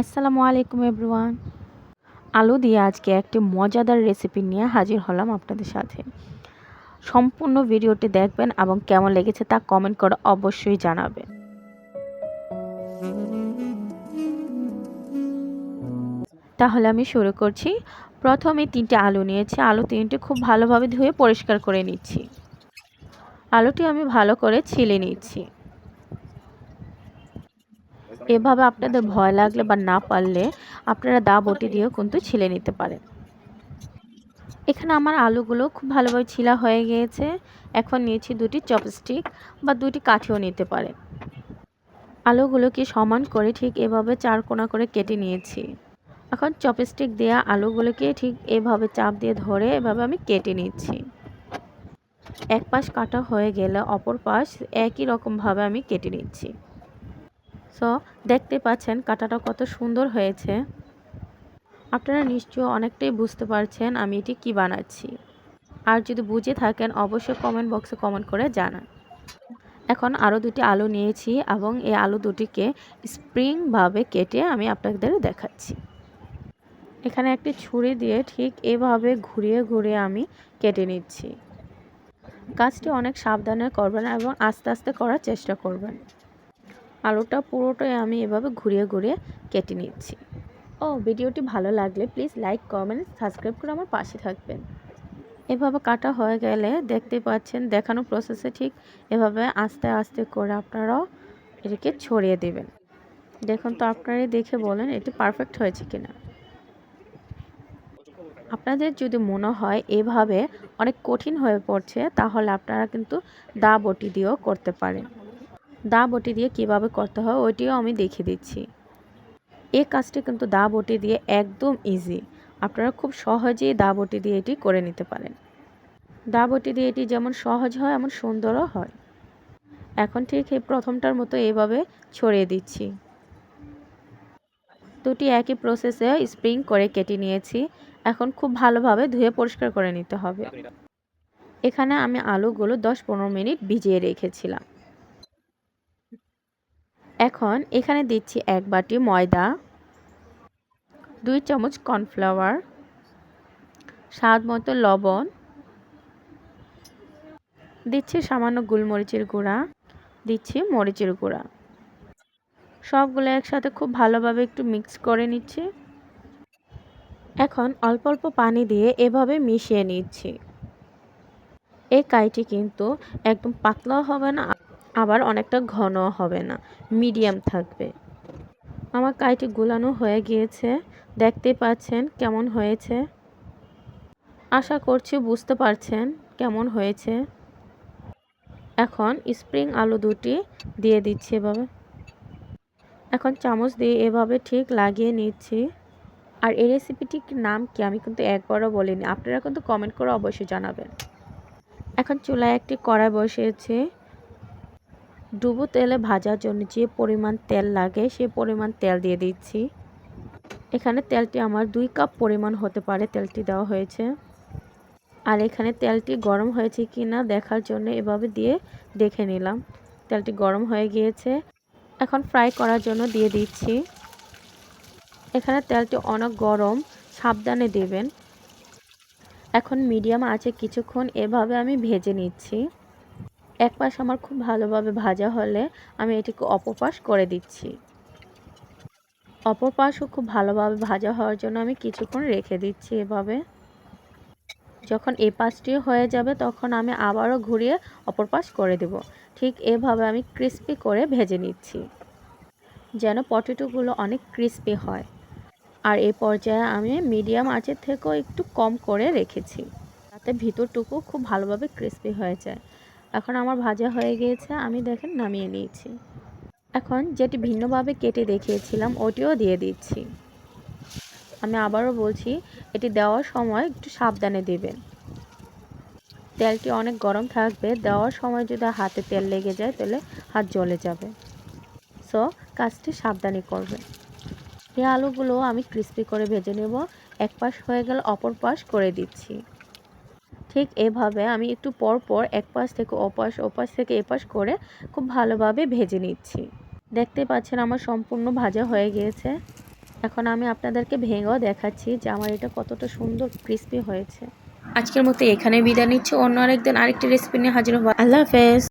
আসসালামু আলাইকুম এভরিওয়ান। আলু দিয়ে আজকে একটি মজাদার রেসিপি নিয়ে হাজির হলাম আপনাদের সাথে। সম্পূর্ণ ভিডিওটি দেখবেন এবং কেমন লেগেছে তা কমেন্ট করে অবশ্যই জানাবেন। তাহলে আমি শুরু করছি। প্রথমে তিনটে আলু নিয়েছি। আলু তিনটে খুব ভালোভাবে ধুয়ে পরিষ্কার করে নিচ্ছি। আলুটি আমি ভালো করে ছিলে নিচ্ছি। এভাবে আপনাদের ভয় লাগলে বা না পারলে আপনারা দা বটি দিয়েও কিন্তু ছিলে নিতে পারেন। এখানে আমার আলুগুলো খুব ভালোভাবে ছিলা হয়ে গিয়েছে। এখন নিয়েছি দুটি চপস্টিক বা দুটি কাঠিও নিতে পারেন। আলুগুলোকে সমান করে ঠিক এভাবে চার কোনা করে কেটে নিয়েছি। এখন চপস্টিক দেওয়া আলুগুলোকে ঠিক এভাবে চাপ দিয়ে ধরে এভাবে আমি কেটে নিচ্ছি। এক পাশ কাটা হয়ে গেলে অপর পাশ একই রকমভাবে আমি কেটে নিচ্ছি। সো দেখতে পাচ্ছেন কাটাটা কত সুন্দর হয়েছে। আপনারা নিশ্চয়ই অনেকটাই বুঝতে পারছেন আমি এটি কি বানাচ্ছি। আর যদি বুঝে থাকেন, অবশ্যই কমেন্ট বক্সে কমেন্ট করে জানান। এখন আরও দুটি আলু নিয়েছি এবং এই আলু দুটিকে স্প্রিংভাবে কেটে আমি আপনাদের দেখাচ্ছি। এখানে একটি ছুরি দিয়ে ঠিক এভাবে ঘুরিয়ে ঘুরিয়ে আমি কেটে নিচ্ছি। কাজটি অনেক সাবধানে করবেন এবং আস্তে আস্তে করার চেষ্টা করবেন। আলুটা পুরোটাই আমি এভাবে ঘুরিয়ে ঘুরিয়ে কেটে নিচ্ছি। ও, ভিডিওটি ভালো লাগলে প্লিজ লাইক কমেন্ট সাবস্ক্রাইব করে আমার পাশে থাকবেন। এভাবে কাটা হয়ে গেলে দেখতে পাচ্ছেন দেখানো প্রসেসে ঠিক এভাবে আস্তে আস্তে করে আপনারাও এটাকে ছড়িয়ে দেবেন। দেখুন তো আপনারাই দেখে বলেন এটি পারফেক্ট হয়েছে কিনা। আপনাদের যদি মনে হয় এভাবে অনেক কঠিন হয়ে পড়ছে তাহলে আপনারা কিন্তু দা বটি দিয়েও করতে পারেন। দা বটি দিয়ে কীভাবে করতে হয় ওইটিও আমি দেখিয়ে দিচ্ছি। এই কাজটি কিন্তু দা বটি দিয়ে একদম ইজি আপনারা খুব সহজেই দা বটি দিয়ে এটি করে নিতে পারেন। দা বটি দিয়ে এটি যেমন সহজ হয়, এমন সুন্দরও হয়। এখন ঠিক এই প্রথমটার মতো এইভাবে ছড়িয়ে দিচ্ছি। দুটি একই প্রসেসে স্প্রিং করে কেটে নিয়েছি। এখন খুব ভালোভাবে ধুয়ে পরিষ্কার করে নিতে হবে। এখানে আমি আলুগুলো দশ পনেরো মিনিট ভিজিয়ে রেখেছিলাম। এখন এখানে দিচ্ছি এক বাটি ময়দা, দুই চামচ কর্নফ্লাওয়ার, স্বাদ মতো লবণ, দিচ্ছি সামান্য গোলমরিচের গুঁড়া, দিচ্ছি মরিচের গুঁড়া। সবগুলো একসাথে খুব ভালোভাবে একটু মিক্স করে নিচ্ছি। এখন অল্প অল্প পানি দিয়ে এভাবে মিশিয়ে নিচ্ছি। এই কাইটি কিন্তু একদম পাতলাও হবে না আবার অনেকটা ঘন হবে না, মিডিয়াম থাকবে। আমার কাইটি গুলানো হয়ে গিয়েছে, দেখতে পাচ্ছেন কেমন হয়েছে? আশা করছি বুঝতে পারছেন কেমন হয়েছে। এখন স্প্রিং আলু দুটি দিয়ে দিচ্ছি এভাবে। এখন চামচ দিয়ে এভাবে ঠিক লাগিয়ে নিচ্ছি। আর এই রেসিপিটির নাম কি আমি কিন্তু একবারও বলিনি, আপনারা কিন্তু কমেন্ট করে অবশ্যই জানাবেন। এখন চুলায় একটি কড়াই বসিয়েছি। ডুবো তেলে ভাজার জন্য যে পরিমাণ তেল লাগে, সে পরিমাণ তেল দিয়ে দিচ্ছি। এখানে তেলটি আমার দুই কাপ পরিমাণ হতে পারে, তেলটি দেওয়া হয়েছে। আর এখানে তেলটি গরম হয়েছে কি না দেখার জন্য এভাবে দিয়ে দেখে নিলাম। তেলটি গরম হয়ে গিয়েছে। এখন ফ্রাই করার জন্য দিয়ে দিচ্ছি। এখানে তেলটি অনেক গরম, সাবধানে দেবেন। এখন মিডিয়াম আছে কিছুক্ষণ এভাবে আমি ভেজে নিচ্ছি। এক পাশ আমার খুব ভালোভাবে ভাজা হলে আমি এটিকে অপপাশ করে দিচ্ছি। অপর পাশও খুব ভালোভাবে ভাজা হওয়ার জন্য আমি কিছুক্ষণ রেখে দিচ্ছি এভাবে। যখন এ পাশটি হয়ে যাবে তখন আমি আবারও ঘুরিয়ে অপর পাশ করে দেব। ঠিক এভাবে আমি ক্রিস্পি করে ভেজে নিচ্ছি, যেন পটেটোগুলো অনেক ক্রিস্পি হয়। আর এ পর্যায়ে আমি মিডিয়াম আঁচের থেকেও একটু কম করে রেখেছি তাতে ভিতরটুকু খুব ভালোভাবে ক্রিস্পি হয়ে যায়। এখন আমার ভাজা হয়ে গিয়েছে, আমি দেখেন নামিয়ে নিয়েছি। এখন যেটি ভিন্নভাবে কেটে দেখিয়েছিলাম, ওটিও দিয়ে দিচ্ছি। আমি আবারও বলছি, এটি দেওয়ার সময় একটু সাবধানে দেবেন। তেলটি অনেক গরম থাকবে, দেওয়ার সময় যদি হাতে তেল লেগে যায়, তাহলে হাত জ্বলে যাবে। সো, কাজটি সাবধানে করবে এই আলুগুলো আমি ক্রিস্পি করে ভেজে নেব, এক পাশ হয়ে গেলে, অপর পাশ করে দিচ্ছি। ঠিক এভাবে আমি একটু পর পর এক পাশ থেকে অপাশ ওপাশ থেকে এপাশ করে খুব ভালোভাবে ভেজে নিচ্ছি। দেখতে পাচ্ছেন আমার সম্পূর্ণ ভাজা হয়ে গিয়েছে। এখন আমি আপনাদেরকে ভেঙেও দেখাচ্ছি যে আমার এটা কতটা সুন্দর ক্রিস্পি হয়েছে। আজকের মতো এখানে বিদায় নিচ্ছি। অন্য আরেকদিন আরেকটি রেসিপি নিয়ে হাজির হব। আল্লাহ হাফেজ।